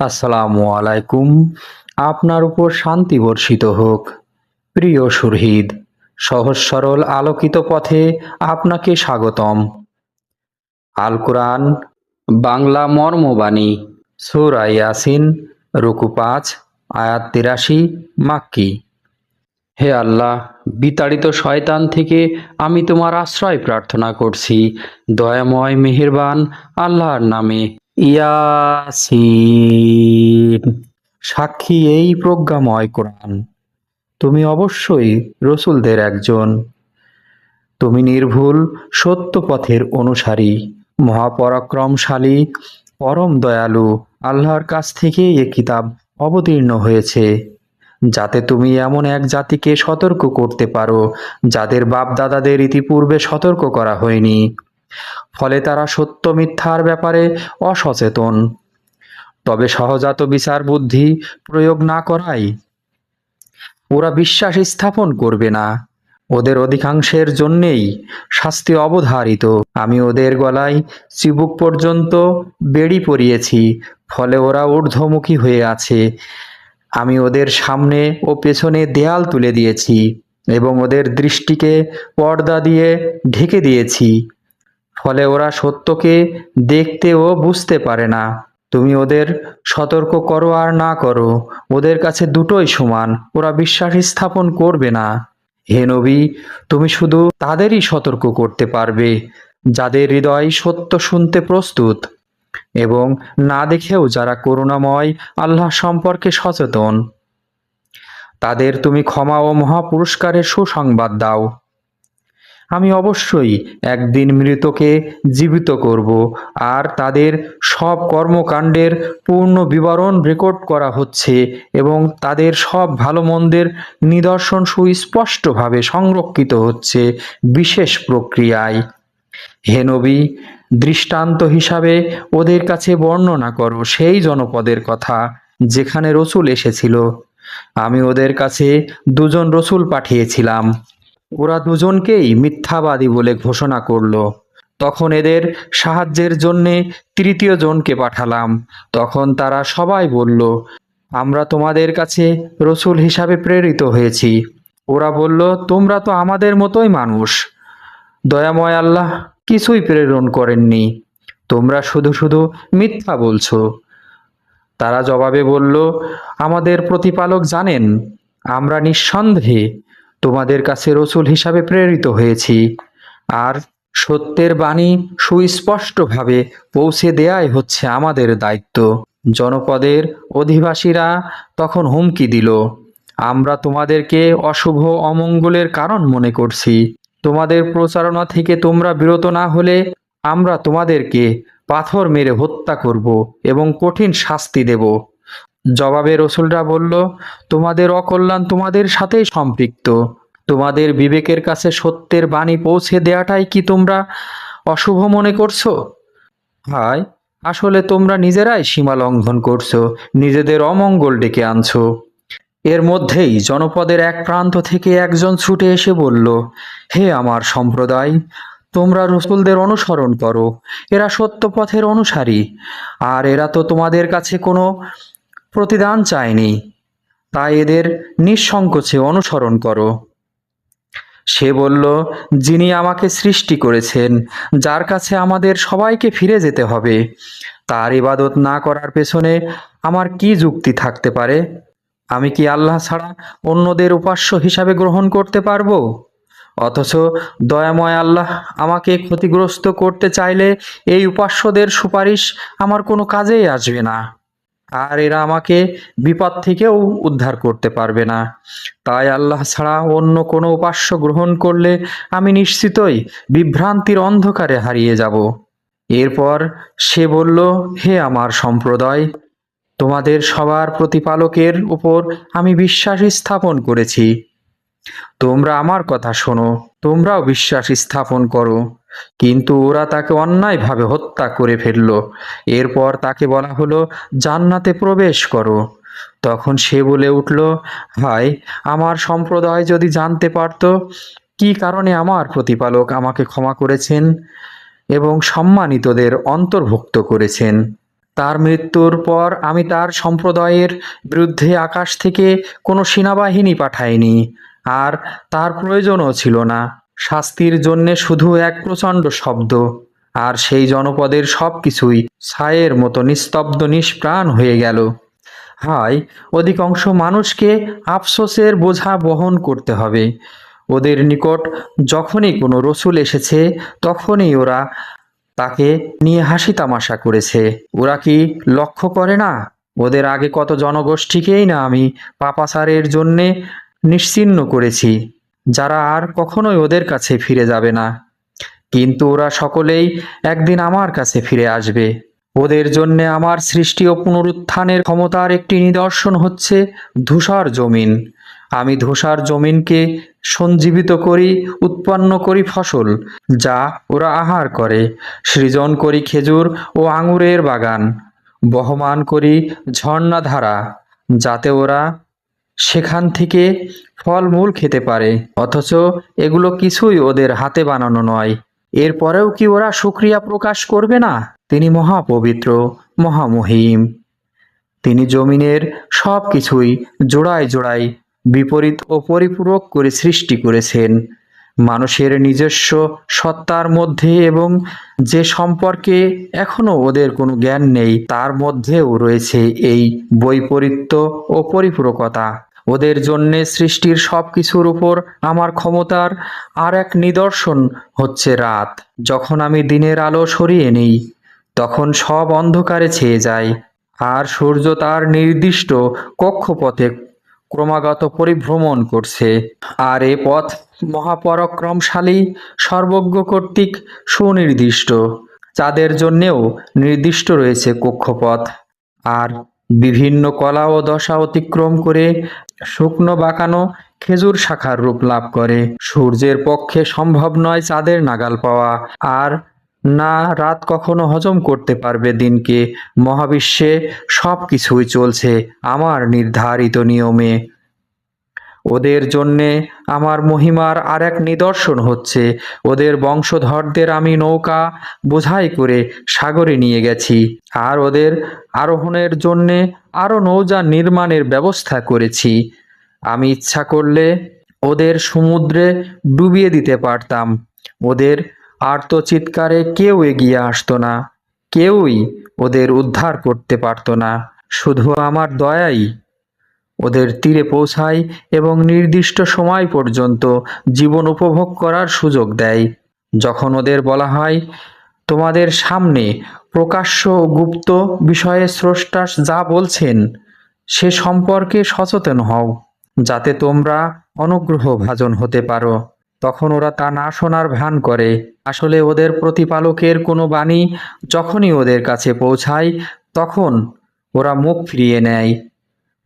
আসসালামু আলাইকুম। আপনার উপর শান্তি বর্ষিত হোক। প্রিয় সুরহিদ, সহজ সরল আলোকিত পথে আপনাকে স্বাগতম। আল কোরআন, বাংলা মর্মবাণী, সুরা ইয়াসিন, রুকু পাঁচ, আয়াত তিরাশি, মাক্কি। হে আল্লাহ, বিতাড়িত শয়তান থেকে আমি তোমার আশ্রয় প্রার্থনা করছি। দয়াময় মেহেরবান আল্লাহর নামে। সাক্ষী এই প্রজ্ঞাময় কোরআন। তুমি অবশ্যই রসুলদের একজন। তুমি নির্ভুল সত্য পথের অনুসারী, মহাপরাক্রমশালী, পরম দয়ালু, আল্লাহর কাছ থেকে এ কিতাব অবতীর্ণ হয়েছে। যাতে তুমি এমন এক জাতিকে সতর্ক করতে পারো, যাদের বাপ দাদাদের ইতিপূর্বে সতর্ক করা হয়নি। ফলে তারা সত্য মিথ্যার ব্যাপারে অসচেতন। তবে সহজাত বিচার বুদ্ধি প্রয়োগ না করাই ওরা বিশ্বাস স্থাপন করবে না। ওদের অধিকাংশের জন্যেই শাস্তি অবধারিত। আমি ওদের গলায় চিবুক পর্যন্ত বেড়ি পরিয়েছি, ফলে ওরা ঊর্ধ্বমুখী হয়ে আছে। আমি ওদের সামনে ও পেছনে দেয়াল তুলে দিয়েছি এবং ওদের দৃষ্টিকে পর্দা দিয়ে ঢেকে দিয়েছি। ফলে ওরা সত্যকে দেখতে ও বুঝতে পারে না। তুমি ওদের সতর্ক করো আর না করো, ওদের কাছে দুটোই সমান, ওরা বিশ্বাস স্থাপন করবে না। হে নবী, তুমি শুধু তাদেরই সতর্ক করতে পারবে, যাদের হৃদয় সত্য শুনতে প্রস্তুত, এবং না দেখেও যারা করুণাময় আল্লাহ সম্পর্কে সচেতন। তাদের তুমি ক্ষমা ও মহাপুরস্কারের সুসংবাদ দাও। আমি অবশ্যই একদিন মৃতকে জীবিত করব আর তাদের সব কর্মকাণ্ডের পূর্ণ বিবরণ রেকর্ড করা হচ্ছে এবং তাদের সব ভালো মন্দের নিদর্শন সুস্পষ্টভাবে সংরক্ষিত হচ্ছে বিশেষ প্রক্রিয়ায়। হে নবী, দৃষ্টান্ত হিসাবে ওদের কাছে বর্ণনা করো সেই জনপদের কথা যেখানে রসুল এসেছিল। আমি ওদের কাছে দুজন রসুল পাঠিয়েছিলাম। ওরা দুজনকেই মিথ্যাবাদী বলে ঘোষণা করল। তখন এদের সাহায্যের জন্যে তৃতীয় জনকে পাঠালাম। তখন তারা সবাই বলল, আমরা তোমাদের কাছে রসুল হিসাবে প্রেরিত হয়েছি। ওরা বলল, তোমরা তো আমাদের মতোই মানুষ। দয়াময় আল্লাহ কিছুই প্রেরণ করেননি। তোমরা শুধু শুধু মিথ্যা বলছো। তারা জবাবে বলল, আমাদের প্রতিপালক জানেন, আমরা নিঃসন্দেহে তোমাদের কাছে রসুল হিসাবে প্রেরিত হয়েছি। আর সত্যের বাণী সুস্পষ্টভাবে পৌঁছে দেয়াই হচ্ছে আমাদের দায়িত্ব। জনপদের অধিবাসীরা তখন হুমকি দিল। আমরা তোমাদেরকে অশুভ অমঙ্গলের কারণ মনে করছি। তোমাদের প্রচারণা থেকে তোমরা বিরত না হলে আমরা তোমাদেরকে পাথর মেরে হত্যা করব এবং কঠিন শাস্তি দেব। জবাবে রসুলরা বলল, তোমাদের অকল্যাণ তোমাদের সাথেই সম্পৃক্ত। তোমাদের বিবেকের কাছে সত্যের বাণী পৌঁছে দেওয়াটাই কি তোমরা অশুভ মনে করছ? হায়, আসলে তোমরা নিজেরাই সীমা লঙ্ঘন করছ, নিজেদের অমঙ্গল ডেকে আনছো। এর মধ্যেই জনপদের এক প্রান্ত থেকে একজন ছুটে এসে বলল, হে আমার সম্প্রদায়, তোমরা রসুলদের অনুসরণ করো, এরা সত্য পথের অনুসারী, আর এরা তো তোমাদের কাছে কোনো প্রতিদান চায়নি। তাই এদের নিঃসংকোচে অনুসরণ করো। সে বলল, যিনি আমাকে সৃষ্টি করেছেন, যার কাছে আমাদের সবাইকে ফিরে যেতে হবে, তার ইবাদত না করার পেছনে আমার কি যুক্তি থাকতে পারে? আমি কি আল্লাহ ছাড়া অন্যদের উপাস্য হিসাবে গ্রহণ করতে পারব? অথচ দয়াময় আল্লাহ আমাকে ক্ষতিগ্রস্ত করতে চাইলে এই উপাস্যদের সুপারিশ আমার কোনো কাজেই আসবে না। আর এরা আমাকে বিপদ থেকেও উদ্ধার করতে পারবে না। তাই আল্লাহ ছাড়া অন্য কোনো উপাস্য গ্রহণ করলে আমি নিশ্চিতই বিভ্রান্তির অন্ধকারে হারিয়ে যাব। এরপর সে বলল, হে আমার সম্প্রদায়, তোমাদের সবার প্রতিপালকের উপর আমি বিশ্বাস স্থাপন করেছি। তোমরা আমার কথা শোনো, তোমরাও বিশ্বাস স্থাপন করো। কিন্তু ওরা তাকে অন্যায়ভাবে হত্যা করে ফেলল। এরপর তাকে বলা হলো, জান্নাতে প্রবেশ করো। তখন সে বলে উঠল হায় আমার সম্প্রদায় যদি জানতে পারত, কি কারণে আমার প্রতিপালক আমাকে ক্ষমা করেছেন এবং সম্মানিতদের অন্তর্ভুক্ত করেছেন? তার মৃত্যুর পর আমি তার সম্প্রদায়ের বিরুদ্ধে আকাশ থেকে কোনো সেনাবাহিনী পাঠাইনি। আর তার প্রয়োজনও ছিল না। শাস্তির জন্যে শুধু এক প্রচণ্ড শব্দ, আর সেই জনপদের সব কিছুই ছায়ের মতো নিস্তব্ধ নিষ্প্রাণ হয়ে গেল। হায়, অধিকাংশ মানুষকে আফসোসের বোঝা বহন করতে হবে। ওদের নিকট যখনই কোনো রসুল এসেছে, তখনই ওরা তাকে নিয়ে হাসি তামাশা করেছে। ওরা কি লক্ষ্য করে না, ওদের আগে কত জনগোষ্ঠীকেই না আমি পাপাচারের জন্যে নিশ্চিহ্ন করেছি, যারা আর কখনোই ওদের কাছে ফিরে যাবে না। কিন্তু ওরা সকলেই একদিন আমার কাছে ফিরে আসবে। ওদের জন্য আমার সৃষ্টি ও পুনরুত্থানের ক্ষমতার একটি নিদর্শন হচ্ছে ধূসর জমিন। আমি ধূসার জমিনকে সঞ্জীবিত করি, উৎপন্ন করি ফসল, যা ওরা আহার করে, সৃজন করি খেজুর ও আঙুরের বাগান, বহমান করি ঝর্ণাধারা, যাতে ওরা সেখান থেকে ফলমূল খেতে পারে, অথচ এগুলো কিছুই ওদের হাতে বানানো নয়। এরপরেও কি ওরা সুক্রিয়া প্রকাশ করবে না? তিনি মহাপবিত্র, মহামহিম। তিনি জমিনের সব কিছুই জোড়ায় জোড়ায় বিপরীত ও পরিপূরক করে সৃষ্টি করেছেন। মানুষের নিজস্ব সত্তার মধ্যে এবং যে সম্পর্কে এখনও ওদের কোনো জ্ঞান নেই, তার মধ্যেও রয়েছে এই বৈপরীত্য ও পরিপূরকতা। ওদের জন্যে সৃষ্টির সব কিছুর উপর আমার ক্ষমতার আর এক নিদর্শন হচ্ছে রাত। যখন আমি দিনের আলো সরিয়ে নিই, তখন সব অন্ধকারে ছেয়ে যায়, আর সূর্য তার নির্দিষ্ট কক্ষপথে ক্রমাগত পরিভ্রমণ করছে। আর এ পথ মহাপরাক্রমশালী সর্বজ্ঞ কর্তৃক সুনির্দিষ্ট। চাঁদের জন্যেও নির্দিষ্ট রয়েছে কক্ষপথ। আর বিভিন্ন কলা ও দশা অতিক্রম করে শুকনো বাঁকানো খেজুর শাখার রূপ লাভ করে। সূর্যের পক্ষে সম্ভব নয় চাঁদের নাগাল পাওয়া। আর না রাত কখনো হজম করতে পারবে দিনকে। মহাবিশ্বে সব কিছুই চলছে আমার নির্ধারিত নিয়মে। ওদের জন্যে আমার মহিমার আর এক নিদর্শন হচ্ছে। ওদের বংশধরদের আমি নৌকা বোঝাই করে সাগরে নিয়ে গেছি। আর ওদের আরোহণের জন্যে আরও নৌজা নির্মাণের ব্যবস্থা করেছি। আমি ইচ্ছা করলে ওদের সমুদ্রে ডুবিয়ে দিতে পারতাম। ওদের আর্তচিৎকারে কেউ এগিয়ে আসতো না, কেউই ওদের উদ্ধার করতে পারতো না, শুধু আমার দয়াই। ওদের তীরে পৌঁছায় এবং নির্দিষ্ট সময় পর্যন্ত জীবন উপভোগ করার সুযোগ দেয়। যখন ওদের বলা হয়, তোমাদের সামনে প্রকাশ্য গুপ্ত বিষয়ে স্রষ্টা যা বলছেন, সে সম্পর্কে সচেতন হও, যাতে তোমরা অনুগ্রহ ভাজন হতে পারো। তখন ওরা তা না শোনার ভান করে। আসলে ওদের প্রতিপালকের কোনো বাণী যখনই ওদের কাছে পৌঁছায়, তখন ওরা মুখ ফিরিয়ে নেয়।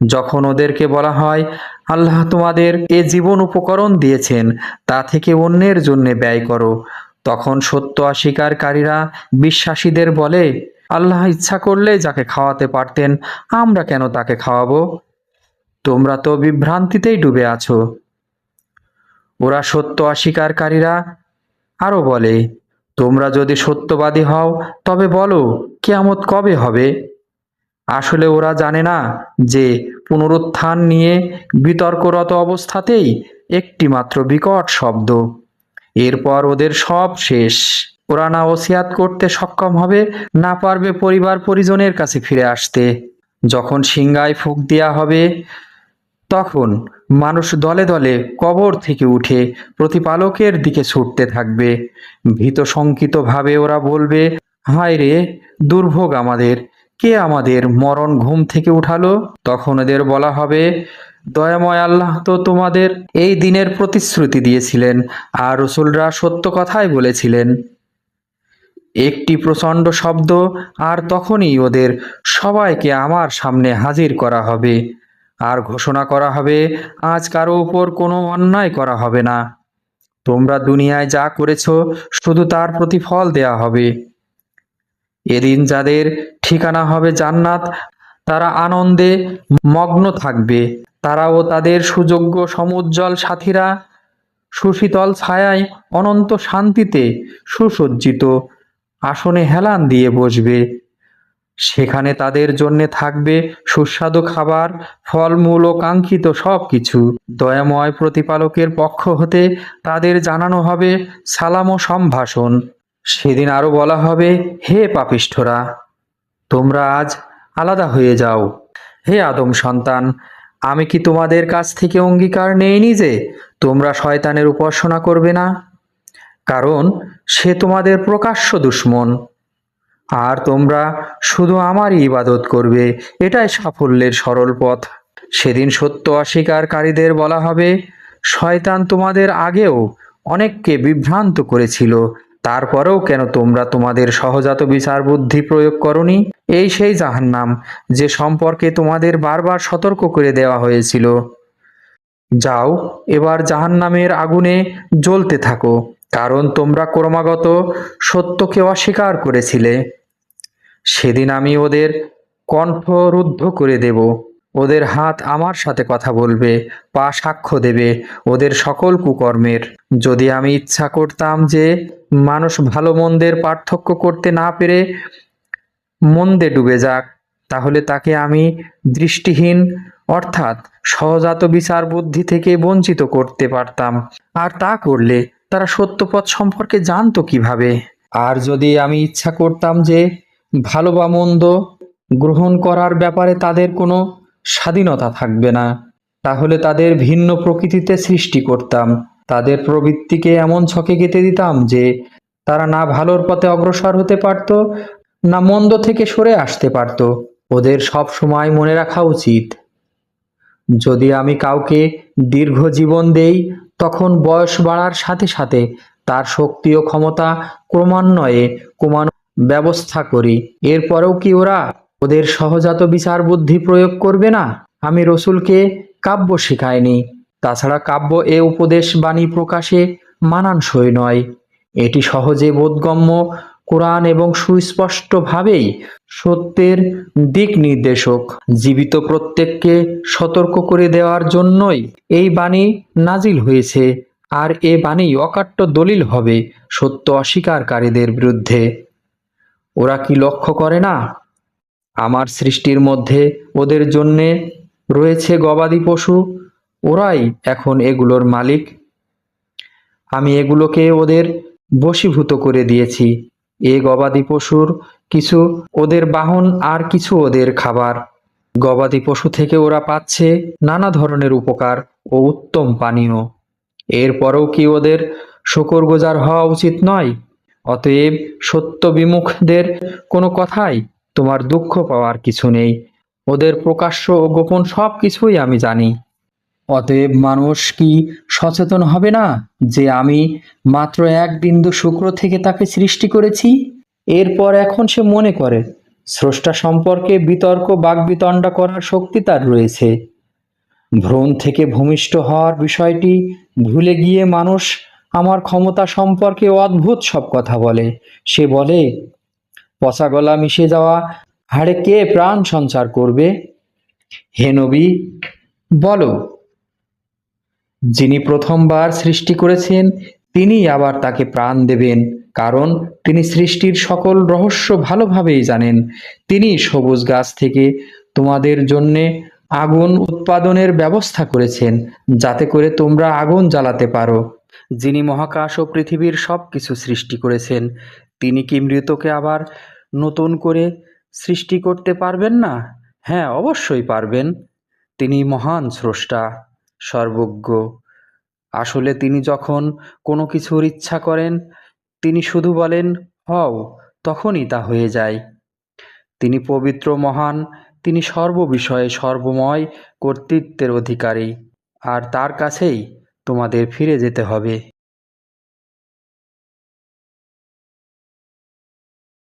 যখন ওদেরকে বলা হয়, আল্লাহ তোমাদের এ জীবন উপকরণ দিয়েছেন, তা থেকে অন্যের জন্য ব্যয় করো। তখন সত্য অস্বীকারীরা বিশ্বাসীদের বলে, আল্লাহ ইচ্ছা করলে যাকে খাওয়াতে পারতেন, আমরা কেন তাকে খাওয়াবো? তোমরা তো বিভ্রান্তিতেই ডুবে আছো। ওরা সত্য অস্বীকারীরা আরও বলে, তোমরা যদি সত্যবাদী হও, তবে বলো, কেয়ামত কবে হবে? আসলে ওরা জানে না যে পুনরুত্থান নিয়ে বিতর্করত অবস্থাতেই একটি মাত্র বিকট শব্দ। এরপর ওদের সব শেষ। ওরা না ওসিয়াত করতে সক্ষম হবে, না পারবে পরিবার পরিজনের কাছে ফিরে আসতে। যখন সিংগায় ফুক দেয়া হবে তখন মানুষ দলে দলে কবর থেকে উঠে প্রতিপালকের দিকে ছুটতে থাকবে। ভীত শঙ্কিতভাবে ওরা বলবে, হায় রে, দুর্ভোগ আমাদের। কে আমাদের মরণ ঘুম থেকে উঠালো? তখন ওদের বলা হবে, দয়াময় আল্লাহ তো তোমাদের এই দিনের প্রতিশ্রুতি দিয়েছিলেন আর রসুলরা সত্য কথাই বলেছিলেন। একটি প্রচণ্ড শব্দ আর তখনই ওদের সবাইকে আমার সামনে হাজির করা হবে। আর ঘোষণা করা হবে, আজ কারও উপর কোনো অন্যায় করা হবে না। তোমরা দুনিয়ায় যা করেছ, শুধু তার প্রতিফল দেয়া হবে। এদিন যাদের ঠিকানা হবে জান্নাত, তারা আনন্দে মগ্ন থাকবে। তারাও তাদের সুযোগ্য সমুজ্জ্বল সাথীরা সুশীতল ছায়ায় অনন্ত শান্তিতে সুসজ্জিত, আসনে হেলান দিয়ে বসবে। সেখানে তাদের জন্য থাকবে সুস্বাদু খাবার, ফলমূল ও কাঙ্ক্ষিত সব কিছু দয়াময় প্রতিপালকের পক্ষ হতে তাদের জানানো হবে সালাম ও সম্ভাষণ। সেদিন আরও বলা হবে, হে পাপিষ্ঠরা, তোমরা আজ আলাদা হয়ে যাও। হে আদম সন্তান, আমি কি তোমাদের কাছ থেকে অঙ্গীকার নেইনি যে তোমরা শয়তানের উপাসনা করবে না? কারণ সে তোমাদের প্রকাশ্য দুশ্মন। আর তোমরা শুধু আমারই ইবাদত করবে, এটাই সাফল্যের সরল পথ। সেদিন সত্য অস্বীকারীদের বলা হবে, শয়তান তোমাদের আগেও অনেককে বিভ্রান্ত করেছিল, তারপরেও কেন তোমরা তোমাদের সহজাত বিচার বুদ্ধি প্রয়োগ করনি? এই সেই জাহান্নাম যে সম্পর্কে তোমাদের বারবার সতর্ক করে দেওয়া হয়েছিল। যাও, এবার জাহান্নামের আগুনে জ্বলতে থাকো, কারণ তোমরা ক্রমাগত সত্যকে অস্বীকার করেছিলে। সেদিন আমি ওদের কণ্ঠরুদ্ধ করে দেব। ওদের হাত আমার সাথে কথা বলবে, পা সাক্ষ্য দেবে ওদের সকল কুকর্মের। যদি আমি ইচ্ছা করতাম যে মানুষ ভালো মন্দের পার্থক্য করতে না পেরে মন্দে ডুবে যাক, তাহলে তাকে আমি দৃষ্টিহীন অর্থাৎ সহজাত বিচার বুদ্ধি থেকে বঞ্চিত করতে পারতাম। আর তা করলে তারা সত্যপথ সম্পর্কে জানতো কীভাবে? আর যদি আমি ইচ্ছা করতাম যে ভালো বা মন্দ গ্রহণ করার ব্যাপারে তাদের কোনো স্বাধীনতা থাকবে না। তাহলে তাদের ভিন্ন প্রকৃতিতে সৃষ্টি করতাম। তাদের প্রবৃত্তিকে এমন ছকে গেঁথে দিতাম যে তারা না ভালোর পথে অগ্রসর হতে পারত, না মন্দ থেকে সরে আসতে পারত। ওদের সব সময় মনে রাখা উচিত। যদি আমি কাউকে দীর্ঘ জীবন দেই, তখন বয়স বাড়ার সাথে সাথে তার শক্তি ও ক্ষমতা ক্রমান্বয়ে কমানো ব্যবস্থা করি। এরপরেও কি ওরা ওদের সহজাত বিচার বুদ্ধি প্রয়োগ করবে না? আমি রসুলকে কাব্য শেখাইনি। তাছাড়া কাব্য এ উপদেশ বাণী প্রকাশে মানানসই নয়। এটি সহজে বোধগম্য, কোরআন এবং সুস্পষ্টভাবেই সত্যের দিক নির্দেশক। জীবিত প্রত্যেককে সতর্ক করে দেওয়ার জন্যই এই বাণী নাজিল হয়েছে। আর এ বাণী অকাট্য দলিল হবে সত্য অস্বীকারীদের বিরুদ্ধে। ওরা কি লক্ষ্য করে না? আমার সৃষ্টির মধ্যে ওদের জন্যে রয়েছে গবাদি পশু, ওরাই এখন এগুলোর মালিক। আমি এগুলোকে ওদের বশীভূত করে দিয়েছি। এ গবাদি পশুর কিছু ওদের বাহন আর কিছু ওদের খাবার। গবাদি পশু থেকে ওরা পাচ্ছে নানা ধরনের উপকার ও উত্তম পানীয়। এরপরেও কি ওদের শকরগোজার হওয়া উচিত নয়? অতএব সত্য বিমুখদের কোনো কথাই তোমার দুঃখ পাওয়ার কিছু নেই। ওদের প্রকাশ্য ও গোপন সব কিছুই আমি জানি। অতএব মানুষ কি সচেতন হবে না যে আমি মাত্র এক বিন্দু শুক্র থেকে তাকে সৃষ্টি করেছি? এরপর এখন সে মনে করে, স্রষ্টা সম্পর্কে বিতর্ক, বাগবিতণ্ডা করার শক্তি তার রয়েছে। ভ্রূণ থেকে ভূমিষ্ঠ হওয়ার বিষয়টি ভুলে গিয়ে মানুষ আমার ক্ষমতা সম্পর্কে অদ্ভুত সব কথা বলে। সে বলে, পচা গলা মিশে যাওয়া, হাড়ে কে প্রাণ সঞ্চার করবে? হে নবী, বলো। যিনি প্রথমবার সৃষ্টি করেছেন, তিনি আবার তাকে প্রাণ দেবেন, কারণ তিনি সৃষ্টির সকল রহস্য ভালোভাবেই জানেন। তিনি সবুজ গাছ থেকে তোমাদের জন্যে আগুন উৎপাদনের ব্যবস্থা করেছেন, যাতে করে তোমরা আগুন জ্বালাতে পারো। যিনি মহাকাশ ও পৃথিবীর সব কিছু সৃষ্টি করেছেন, তিনি কি মৃতকে আবার নতুন করে সৃষ্টি করতে পারবেন না? হ্যাঁ অবশ্যই পারবেন। তিনি মহান স্রষ্টা, সর্বজ্ঞ। আসলে তিনি যখন কোনো কিছুর ইচ্ছা করেন, তিনি শুধু বলেন, হও, তখনই তা হয়ে যায়। তিনি পবিত্র, মহান, তিনি সর্ববিষয়ে সর্বময় কর্তৃত্বের অধিকারী। আর তার কাছেই তোমাদের ফিরে যেতে হবে।